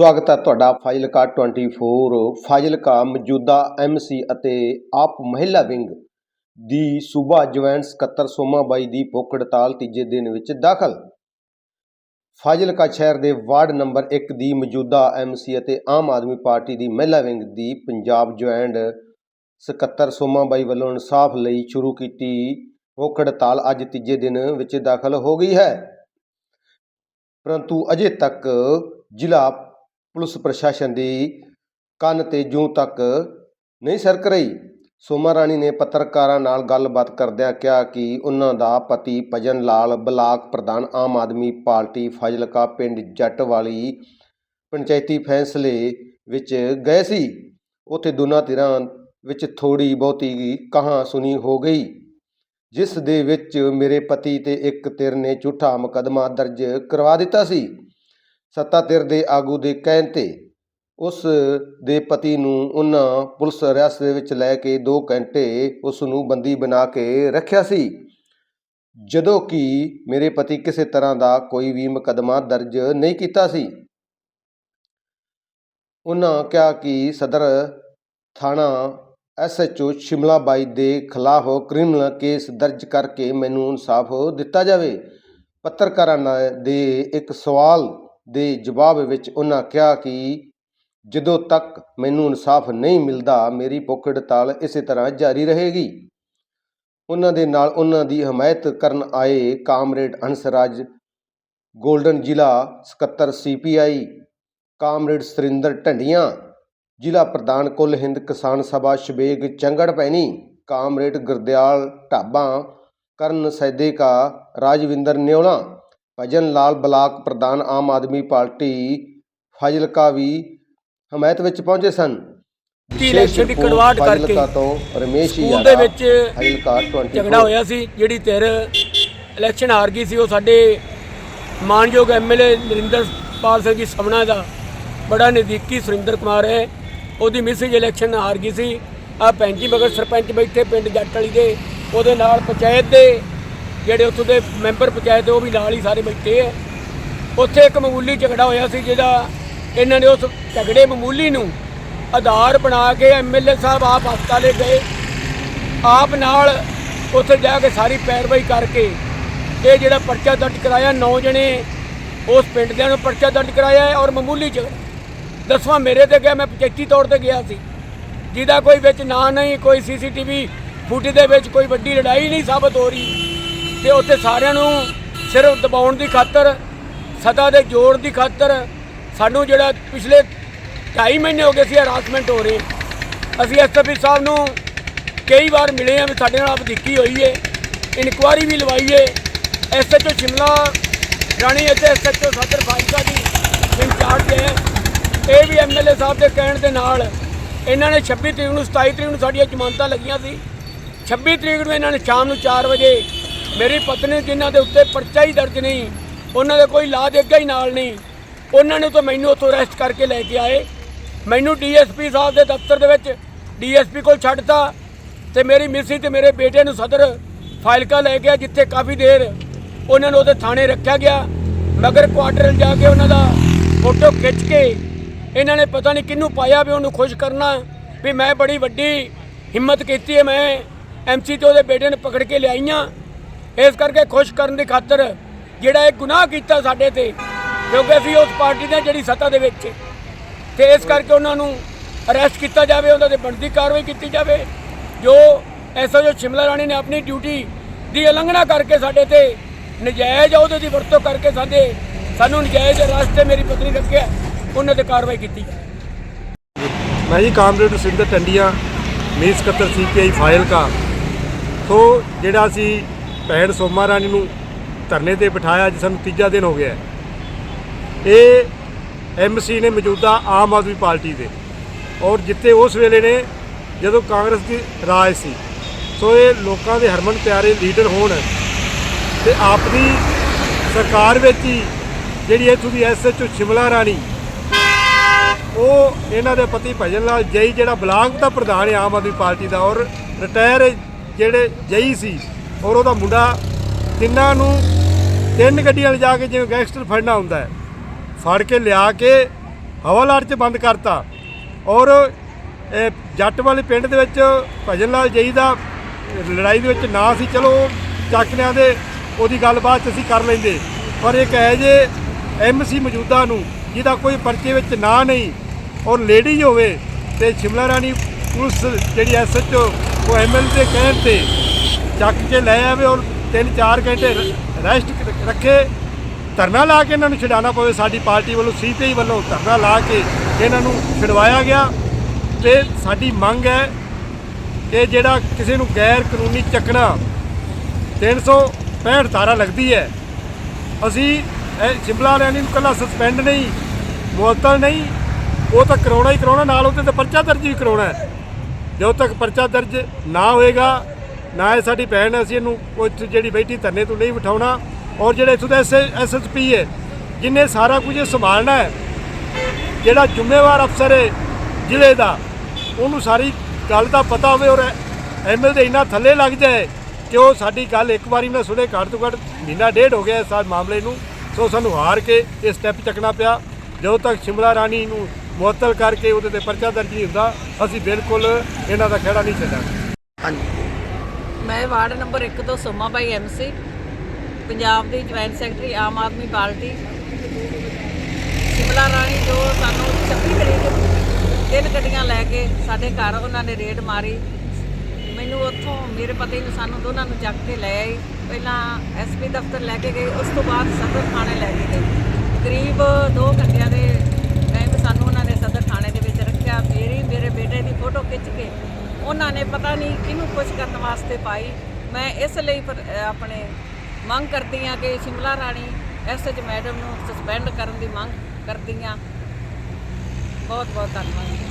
ਸਵਾਗਤ ਹੈ ਤੁਹਾਡਾ ਫਾਜ਼ਿਲਕਾ 24 ਫਾਜ਼ਿਲਕਾ ਮੌਜੂਦਾ ਐਮਸੀ ਅਤੇ ਆਪ ਮਹਿਲਾ ਵਿੰਗ ਦੀ ਸੂਬਾ ਜੁਆਇੰਟ ਸਕੱਤਰ ਸੋਮਾਬਾਈ ਦੀ ਭੁੱਖ ਹੜਤਾਲ ਤੀਜੇ ਦਿਨ ਵਿੱਚ ਦਾਖਲ। ਫਾਜ਼ਿਲਕਾ ਸ਼ਹਿਰ ਦੇ ਵਾਰਡ ਨੰਬਰ 1 ਦੀ ਮੌਜੂਦਾ ਐਮਸੀ ਅਤੇ ਆਮ ਆਦਮੀ ਪਾਰਟੀ ਦੀ ਮਹਿਲਾ ਵਿੰਗ ਦੀ ਪੰਜਾਬ ਜੁਆਇੰਟ ਸਕੱਤਰ ਸੋਮਾਬਾਈ ਵੱਲੋਂ ਇਨਸਾਫ ਲਈ ਸ਼ੁਰੂ ਕੀਤੀ ਭੁੱਖ ਹੜਤਾਲ ਅੱਜ ਤੀਜੇ ਦਿਨ ਵਿੱਚ ਦਾਖਲ ਹੋ ਗਈ ਹੈ। ਪਰੰਤੂ ਅਜੇ ਤੱਕ ਜ਼ਿਲ੍ਹਾ ਪੁਲਿਸ ਪ੍ਰਸ਼ਾਸਨ ਦੀ ਕੰਨ ਤੇ ਜੂੰ ਤੱਕ ਨਹੀਂ ਸਰਕ ਰਹੀ, ਸੋਮਾ ਰਾਣੀ ਨੇ ਪੱਤਰਕਾਰਾਂ ਨਾਲ ਗੱਲਬਾਤ ਕਰਦਿਆਂ ਕਿਹਾ ਕਿ ਉਹਨਾਂ ਦਾ ਪਤੀ ਭਜਨ ਲਾਲ ਬਲਾਕ ਪ੍ਰਧਾਨ ਆਮ ਆਦਮੀ ਪਾਰਟੀ ਫਾਜ਼ਿਲਕਾ ਪਿੰਡ ਜੱਟ ਵਾਲੀ ਪੰਚਾਇਤੀ ਫੈਸਲੇ ਵਿੱਚ ਗਏ ਸੀ। ਉੱਥੇ ਦੋਨਾਂ ਧਿਰਾਂ ਵਿੱਚ ਥੋੜੀ ਬਹੁਤੀ ਕਹਾ ਸੁਣੀ ਹੋ ਗਈ, ਜਿਸ ਦੇ ਵਿੱਚ ਮੇਰੇ ਪਤੀ ਤੇ ਇੱਕ ਧਿਰ ਨੇ ਝੂਠਾ ਮੁਕੱਦਮਾ ਦਰਜ ਕਰਵਾ ਦਿੱਤਾ ਸੀ। ਸੱਤਾ ਧਿਰ ਦੇ ਆਗੂ ਦੇ ਕਹਿਣ ਤੇ ਉਸ ਦੇ ਪਤੀ ਨੂੰ ਉਹਨਾਂ ਪੁਲਿਸ ਹਿਰਾਸਤ ਦੇ ਵਿੱਚ ਲੈ ਕੇ 2 ਘੰਟੇ ਉਸ ਨੂੰ ਬੰਦੀ ਬਣਾ ਕੇ ਰੱਖਿਆ ਸੀ। ਜਦੋਂ ਕਿ ਮੇਰੇ ਪਤੀ ਕਿਸੇ ਤਰ੍ਹਾਂ ਦਾ ਕੋਈ ਵੀ ਮੁਕੱਦਮਾ ਦਰਜ ਨਹੀਂ ਕੀਤਾ ਸੀ। ਉਹਨਾਂ ਕਿਹਾ ਕਿ ਸਦਰ ਥਾਣਾ ਐਸਐਚਓ ਸ਼ਿਮਲਾ ਬਾਈ ਦੇ ਖਿਲਾਫ ਕ੍ਰਿਮੀਨਲ ਕੇਸ ਦਰਜ ਕਰਕੇ ਮੈਨੂੰ ਇਨਸਾਫ ਦਿੱਤਾ ਜਾਵੇ। ਪੱਤਰਕਾਰਾਂ ਨਾ- ਦੇ ਇੱਕ ਸਵਾਲ ਦੇ ਜਵਾਬ ਵਿੱਚ ਉਹਨਾਂ ਕਿਹਾ ਕਿ ਜਦੋਂ ਤੱਕ ਮੈਨੂੰ ਇਨਸਾਫ ਨਹੀਂ ਮਿਲਦਾ, ਮੇਰੀ ਭੁੱਖ ਹੜਤਾਲ ਇਸੇ ਤਰ੍ਹਾਂ ਜਾਰੀ ਰਹੇਗੀ। ਉਹਨਾਂ ਦੇ ਨਾਲ ਉਹਨਾਂ ਦੀ ਹਮਾਇਤ ਕਰਨ ਆਏ ਕਾਮਰੇਡ ਹੰਸਰਾਜ, ਗੋਲਡਨ ਜ਼ਿਲ੍ਹਾ ਸਕੱਤਰ ਸੀਪੀਆਈ, ਕਾਮਰੇਡ ਸਰਿੰਦਰ ਢੰਡੀਆਂ, ਜ਼ਿਲ੍ਹਾ ਪ੍ਰਧਾਨ ਕੁੱਲ ਹਿੰਦ ਕਿਸਾਨ ਸਭਾ ਸ਼ਬੇਗ ਚੰਗੜ ਪੈਣੀ ਕਾਮਰੇਡ ਗੁਰਦਿਆਲ ਢਾਬਾ, ਕਰਨ ਸੈਦੇਕਾ ਰਾਜਵਿੰਦਰ ਨਿਓਲਾ ਭਜਨ ਲਾਲ ਬਲਾਕ ਪ੍ਰਧਾਨ ਆਮ ਆਦਮੀ ਪਾਰਟੀ ਫਾਜ਼ਿਲਕਾ ਵੀ ਹਮਾਇਤ ਵਿੱਚ ਪਹੁੰਚੇ ਸਨ। ਇਲੈਕਸ਼ਨ ਦੀ ਕੜਵਾਹਟ ਕਰਕੇ ਤੋਂ ਰਮੇਸ਼ ਦੇ ਵਿੱਚ ਫਾਜ਼ਿਲਕਾ 24 ਝਗੜਾ ਹੋਇਆ ਸੀ ਜਿਹੜੀ ਧਿਰ ਇਲੈਕਸ਼ਨ ਹਾਰ ਗਈ ਸੀ ਉਹ ਸਾਡੇ ਮਾਨਯੋਗ ਐਮਐਲਏ ਨਰਿੰਦਰਪਾਲ ਸਿੰਘ ਜੀ ਸਭਨਾ ਦਾ ਬੜਾ ਨਜ਼ਦੀਕੀ ਸੁਰਿੰਦਰ ਕੁਮਾਰ ਹੈ। ਉਹਦੀ ਮਿਸਿਜ ਇਲੈਕਸ਼ਨ ਹਾਰ ਗਈ ਸੀ। ਆ ਪੈਂਜੀ ਮਗਰ ਸਰਪੰਚ ਬੈਠੇ ਪਿੰਡ ਜੱਟ ਵਾਲੀ ਦੇ ਉਹਦੇ ਨਾਲ ਪੰਚਾਇਤ ਦੇ ਜਿਹੜੇ ਉੱਥੋਂ ਦੇ ਮੈਂਬਰ ਪੰਚਾਇਤ ਉਹ ਵੀ ਨਾਲ ਹੀ ਸਾਰੇ ਬੈਠੇ ਹੈ ਉੱਥੇ ਇੱਕ ਮਾਮੂਲੀ ਝਗੜਾ ਹੋਇਆ ਸੀ ਜਿਹਦਾ ਇਹਨਾਂ ਨੇ ਉਸ ਝਗੜੇ ਮਾਮੂਲੀ ਨੂੰ ਆਧਾਰ ਬਣਾ ਕੇ ਐਮਐਲਏ ਸਾਹਿਬ ਆਪ ਹਸਪਤਾਲੇ ਗਏ। ਆਪ ਨਾਲ ਉੱਥੇ ਜਾ ਕੇ ਸਾਰੀ ਪੈਰਵਾਈ ਕਰਕੇ ਇਹ ਜਿਹੜਾ ਪਰਚਾ ਦਰਜ ਕਰਾਇਆ, ਨੌ ਜਣੇ ਉਸ ਪਿੰਡ ਦਿਆਂ ਨੂੰ ਪਰਚਾ ਦਰਜ ਕਰਾਇਆ ਹੈ ਔਰ ਮਾਮੂਲੀ ਝਗੜਾ ਦਸਵਾਂ ਮੇਰੇ ਤੇ ਗਿਆ, ਮੈਂ ਪੰਚਾਇਤੀ ਤੌਰ ਤੇ ਗਿਆ ਸੀ। ਜਿਹਦਾ ਕੋਈ ਵਿੱਚ ਨਾਂ ਨਹੀਂ, ਕੋਈ ਸੀਸੀਟੀਵੀ ਫੁਟੇਜ ਦੇ ਵਿੱਚ ਕੋਈ ਵੱਡੀ ਲੜਾਈ ਨਹੀਂ ਸਾਬਤ ਹੋ ਰਹੀ। ਤੇ ਉੱਥੇ ਸਾਰਿਆਂ ਨੂੰ ਸਿਰਫ ਦਬਾਉਣ ਦੀ ਖਾਤਰ, ਸਦਾ ਦੇ ਜੋੜ ਦੀ ਖਾਤਰ ਸਾਨੂੰ ਜਿਹੜਾ ਪਿਛਲੇ 2.5 ਮਹੀਨੇ ਹੋ ਗਏ ਸੀ ਹਰਾਸਮੈਂਟ ਹੋ ਰਹੀ ਅਸੀਂ ਐਸਪੀ ਸਾਹਿਬ ਨੂੰ ਕਈ ਵਾਰ ਮਿਲੇ ਆ ਵੀ ਸਾਡੇ ਨਾਲ ਵਧੀਕੀ ਹੋਈ ਏ, ਇਨਕੁਆਰੀ ਵੀ ਲਵਾਈ ਏ। ਐਸਐਚਓ ਸ਼ਿਮਲਾ ਰਾਣੀ ਅਤੇ ਐਸਐਚਓ ਸਦਰ ਫਾਜ਼ਿਲਕਾ ਦੀ ਇੰਚਾਰਜ ਹੈ ਇਹ ਵੀ ਐਮਐਲਏ ਸਾਹਿਬ ਦੇ ਕਹਿਣ ਦੇ ਨਾਲ ਇਹਨਾਂ ਨੇ 26 ਤਰੀਕ ਨੂੰ 27 ਤਰੀਕ ਨੂੰ ਸਾਡੀਆਂ ਜ਼ਮਾਨਤਾਂ ਲੱਗੀਆਂ ਸੀ। 26 ਤਰੀਕ ਨੂੰ ਇਹਨਾਂ ਨੇ ਸ਼ਾਮ ਨੂੰ 4 ਵਜੇ ਮੇਰੀ ਪਤਨੀ ਜਿਨ੍ਹਾਂ ਦੇ ਉੱਤੇ ਪਰਚਾ ਹੀ ਦਰਜ ਨਹੀਂ, ਉਹਨਾਂ ਦੇ ਕੋਈ ਲਾ ਦੇਗਾ ਹੀ ਨਾਲ ਨਹੀਂ। ਉਹਨਾਂ ਨੇ ਤਾਂ ਮੈਨੂੰ ਉੱਥੋਂ ਅਰੈਸਟ ਕਰਕੇ ਲੈ ਕੇ ਆਏ। ਮੈਨੂੰ ਡੀਐਸਪੀ ਸਾਹਿਬ ਦੇ ਦਫ਼ਤਰ ਦੇ ਵਿੱਚ ਡੀਐਸਪੀ ਕੋਲ ਛੱਡਤਾ ਤੇ ਮੇਰੀ ਮਿਸੀ ਤੇ ਮੇਰੇ ਬੇਟੇ ਨੂੰ ਸਦਰ ਫਾਇਲਕਾ ਲੈ ਗਿਆ, ਜਿੱਥੇ ਕਾਫੀ ਦੇਰ ਉਹਨਾਂ ਨੂੰ ਉਹਦੇ ਥਾਣੇ ਰੱਖਿਆ ਗਿਆ। ਮਗਰ ਕੁਆਟਰ ਜਾ ਕੇ ਉਹਨਾਂ ਦਾ ਫੋਟੋ ਖਿੱਚ ਕੇ ਇਹਨਾਂ ਨੇ ਪਤਾ ਨਹੀਂ ਕਿਹਨੂੰ ਪਾਇਆ ਵੀ ਉਹਨੂੰ ਖੁਸ਼ ਕਰਨਾ, ਵੀ ਮੈਂ ਬੜੀ ਵੱਡੀ ਹਿੰਮਤ ਕੀਤੀ ਹੈ, ਮੈਂ ਐਮਸੀ ਤੇ ਉਹਦੇ ਬੇਟੇ ਨੂੰ ਪਕੜ ਕੇ ਲਿਆਈਆਂ। ਇਸ ਕਰਕੇ ਖੁਸ਼ ਕਰਨ ਦੀ ਖਾਤਰ ਜਿਹੜਾ ਇਹ ਗੁਨਾਹ ਕੀਤਾ ਸਾਡੇ ਤੇ, ਕਿਉਂਕਿ ਅਸੀਂ ਉਸ ਪਾਰਟੀ ਦੇ ਜਿਹੜੀ ਸੱਤਾ ਦੇ ਵਿੱਚ ਹੈ। ਤੇ ਇਸ ਕਰਕੇ ਉਹਨਾਂ ਨੂੰ ਅਰੈਸਟ ਕੀਤਾ ਜਾਵੇ, ਉਹਨਾਂ ਦੇ ਬਣਦੀ ਕਾਰਵਾਈ ਕੀਤੀ ਜਾਵੇ। ਜੋ ਐਸਐਚਓ ਸ਼ਿਮਲਾ ਰਾਣੀ ਨੇ ਆਪਣੀ ਡਿਊਟੀ ਦੀ ਉਲੰਘਣਾ ਕਰਕੇ ਸਾਡੇ ਤੇ ਨਜਾਇਜ਼ ਉਹਦੇ ਦੀ ਵਰਤੋਂ ਕਰਕੇ ਸਾਡੇ, ਸਾਨੂੰ ਨਜਾਇਜ਼ ਰਸਤੇ ਮੇਰੀ ਪਤਨੀ ਰੱਖਿਆ ਉਹਨਾਂ ਤੇ ਕਾਰਵਾਈ ਕੀਤੀ ਜਾਵੇ। ਮੈਂ ਜੀ ਕਾਮਰੇਡ ਸਿੰਦਰ ਟੰਡੀਆਂ ਮੀਤ ਸਕੱਤਰ ਸੀਪੀਆਈ ਫਾਈਲ ਕਾ। ਸੋ ਜਿਹੜਾ ਅਸੀਂ ਭੈਣ ਸੋਮਾ ਰਾਣੀ ਨੂੰ ਧਰਨੇ ਤੇ ਬਿਠਾਇਆ ਅੱਜ ਸਾਨੂੰ ਤੀਜਾ ਦਿਨ ਹੋ ਗਿਆ ਹੈ। ਇਹ ਐਮਸੀ ਨੇ ਮੌਜੂਦਾ ਆਮ ਆਦਮੀ ਪਾਰਟੀ ਦੇ ਔਰ ਜਿੱਤੇ ਉਸ ਵੇਲੇ ਨੇ ਜਦੋਂ ਕਾਂਗਰਸ ਦੀ ਰਾਜ ਸੀ ਸੋ ਇਹ ਲੋਕਾਂ ਦੇ ਹਰਮਨ ਪਿਆਰੇ ਲੀਡਰ ਹੋਣ ਤੇ ਆਪਣੀ ਸਰਕਾਰ ਵਿੱਚ ਹੀ ਜਿਹੜੀ ਇੱਥੋਂ ਦੀ ਐਸਐਚਓ ਸ਼ਿਮਲਾ ਰਾਣੀ, ਉਹ ਇਹਨਾਂ ਦੇ ਪਤੀ ਭਜਨ ਲਾਲ ਜਈ ਜਿਹੜਾ ਬਲਾਕ ਦਾ ਪ੍ਰਧਾਨ ਹੈ ਆਮ ਆਦਮੀ ਪਾਰਟੀ ਦਾ ਔਰ ਰਿਟਾਇਰ ਜਿਹੜੇ ਜਈ ਸੀ ਔਰ ਉਹਦਾ ਮੁੰਡਾ ਤਿੰਨਾਂ ਨੂੰ ਤਿੰਨ ਗੱਡੀਆਂ ਲਿਜਾ ਕੇ ਜਿਵੇਂ ਗੈਂਗਸਟਰ ਫੜਨਾ ਹੁੰਦਾ ਹੈ, ਫੜ ਕੇ ਲਿਆ ਕੇ ਹਵਾਲਾਟ 'ਚ ਬੰਦ ਕਰਤਾ। ਔਰ ਇਹ ਜੱਟ ਵਾਲੇ ਪਿੰਡ ਦੇ ਵਿੱਚ ਭਜਨ ਲਾਲ ਜਈ ਦਾ ਲੜਾਈ ਦੇ ਵਿੱਚ ਨਾ ਸੀ, ਚਲੋ ਚੱਕ ਲਿਆਂਦੇ ਉਹਦੀ ਗੱਲਬਾਤ ਅਸੀਂ ਕਰ ਲੈਂਦੇ। ਪਰ ਇੱਕ ਹੈ ਜੇ ਐਮਸੀ ਮੌਜੂਦਾ ਨੂੰ ਜਿਹਦਾ ਕੋਈ ਪਰਚੇ ਵਿੱਚ ਨਾਂ ਨਹੀਂ ਔਰ ਲੇਡੀ ਹੋਵੇ ਤੇ ਸ਼ਿਮਲਾ ਰਾਣੀ ਪੁਲਿਸ ਜਿਹੜੀ ਐਸਐਚਓ ਉਹ ਐਮਐਲ ਦੇ ਕਹਿਣ ਤੇ ਚੱਕ ਕੇ ਲੈ ਆਵੇ ਔਰ 3-4 ਘੰਟੇ ਰੈਸਟ ਰੱਖੇ। ਧਰਨਾ ਲਾ ਕੇ ਇਹਨਾਂ ਨੂੰ ਛਡਾਉਣਾ ਪਵੇ, ਸਾਡੀ ਪਾਰਟੀ ਵੱਲੋਂ, ਸੀਪੀਆਈ ਵੱਲੋਂ ਧਰਨਾ ਲਾ ਕੇ ਇਹਨਾਂ ਨੂੰ ਛਡਵਾਇਆ ਗਿਆ। ਤੇ ਸਾਡੀ ਮੰਗ ਹੈ ਕਿ ਜਿਹੜਾ ਕਿਸੇ ਨੂੰ ਗੈਰ ਕਾਨੂੰਨੀ ਚੱਕਣਾ 365 ਤਾਰਾ ਲੱਗਦੀ ਹੈ, ਅਸੀਂ ਸ਼ਿਮਲਾ ਰੈਲੀ ਨੂੰ ਕੱਲਾ ਸਸਪੈਂਡ ਨਹੀਂ, ਮੁਅੱਤਲ ਨਹੀਂ, ਉਹ ਤਾਂ ਕਰਾਉਣਾ ਹੀ ਕਰਾਉਣਾ, ਨਾਲ ਉਹਦੇ ਤੇ ਪਰਚਾ ਦਰਜ ਵੀ ਕਰਾਉਣਾ ਹੈ। ਜਦੋਂ ਤੱਕ ਪਰਚਾ ਦਰਜ ਨਾ ਹੋਏਗਾ ਨਾ ਇਹ ਸਾਡੀ ਭੈਣ ਹੈ, ਅਸੀਂ ਇਹਨੂੰ ਉਹ ਇੱਥੇ ਜਿਹੜੀ ਬੈਠੀ ਧਰਨੇ ਤੋਂ ਨਹੀਂ ਬਿਠਾਉਣਾ। ਔਰ ਜਿਹੜੇ ਇੱਥੋਂ ਦਾ ਐਸਐਸਪੀ ਹੈ ਜਿਨੇ ਸਾਰਾ ਕੁਝ ਇਹ ਸੰਭਾਲਣਾ ਹੈ ਜਿਹੜਾ ਜ਼ਿੰਮੇਵਾਰ ਅਫਸਰ ਹੈ ਜ਼ਿਲ੍ਹੇ ਦਾ ਉਹਨੂੰ ਸਾਰੀ ਗੱਲ ਦਾ ਪਤਾ ਹੋਵੇ ਔਰ ਐਮਐਲ ਦੇ ਇੰਨਾ ਥੱਲੇ ਲੱਗ ਜਾਏ ਕਿ ਉਹ ਸਾਡੀ ਗੱਲ ਇੱਕ ਵਾਰੀ ਨਾ ਸੁਣੇ ਘੱਟ ਤੋਂ ਘੱਟ ਮਹੀਨਾ ਡੇਢ ਹੋ ਗਿਆ ਇਸ ਸਾਲ ਮਾਮਲੇ ਨੂੰ। ਸੋ ਸਾਨੂੰ ਹਾਰ ਕੇ ਇਹ ਸਟੈਪ ਚੱਕਣਾ ਪਿਆ। ਜਦੋਂ ਤੱਕ ਸ਼ਿਮਲਾ ਰਾਣੀ ਨੂੰ ਮੁਅੱਤਲ ਕਰਕੇ ਉਹਦੇ ਤੇ ਪਰਚਾ ਦਰਜ ਨਹੀਂ ਹੁੰਦਾ ਅਸੀਂ ਬਿਲਕੁਲ ਇਹਨਾਂ ਦਾ ਖਹਿੜਾ ਨਹੀਂ ਛੱਡਾਂਗੇ। ਮੈਂ ਵਾਰਡ ਨੰਬਰ 1 ਤੋਂ ਸੋਮਾ ਬਾਈ ਐਮਸੀ ਪੰਜਾਬ ਦੀ joint secretary Aam Aadmi party. Shimla Rani ਜੋ ਸਾਨੂੰ 26 ਤਰੀਕ ਤਿੰਨ ਗੱਡੀਆਂ ਲੈ ਕੇ ਸਾਡੇ ਘਰ ਉਹਨਾਂ ਨੇ ਰੇਡ ਮਾਰੀ। ਮੈਨੂੰ ਉੱਥੋਂ ਮੇਰੇ ਪਤੀ ਨੂੰ ਸਾਨੂੰ ਦੋਨਾਂ ਨੂੰ ਚੱਕ ਕੇ ਲੈ ਆਈ। ਪਹਿਲਾਂ ਐਸਪੀ ਦਫ਼ਤਰ ਲੈ ਕੇ ਗਏ, ਉਸ ਤੋਂ ਬਾਅਦ ਸਦਰ ਥਾਣੇ ਲੈ ਕੇ ਗਏ। ਕਰੀਬ 2 ਘੰਟਿਆਂ ਦੇ ਟਾਈਮ ਸਾਨੂੰ ਉਹਨਾਂ ਨੇ ਸਦਰ ਥਾਣੇ ਦੇ ਵਿੱਚ ਰੱਖਿਆ। ਮੇਰੀ, ਮੇਰੇ ਬੇਟੇ ਦੀ ਫੋਟੋ ਖਿੱਚ ਕੇ ਉਹਨਾਂ ਨੇ ਪਤਾ ਨਹੀਂ ਕਿਹਨੂੰ ਕੁਛ ਕਰਨ ਵਾਸਤੇ ਪਾਈ। ਮੈਂ ਇਸ ਲਈ ਪਰ- ਆਪਣੇ ਮੰਗ ਕਰਦੀ ਹਾਂ ਕਿ ਸ਼ਿਮਲਾ ਰਾਣੀ ਐਸਐਚ ਮੈਡਮ ਨੂੰ ਸਸਪੈਂਡ ਕਰਨ ਦੀ ਮੰਗ ਕਰਦੀ ਹਾਂ। ਬਹੁਤ ਬਹੁਤ ਧੰਨਵਾਦ।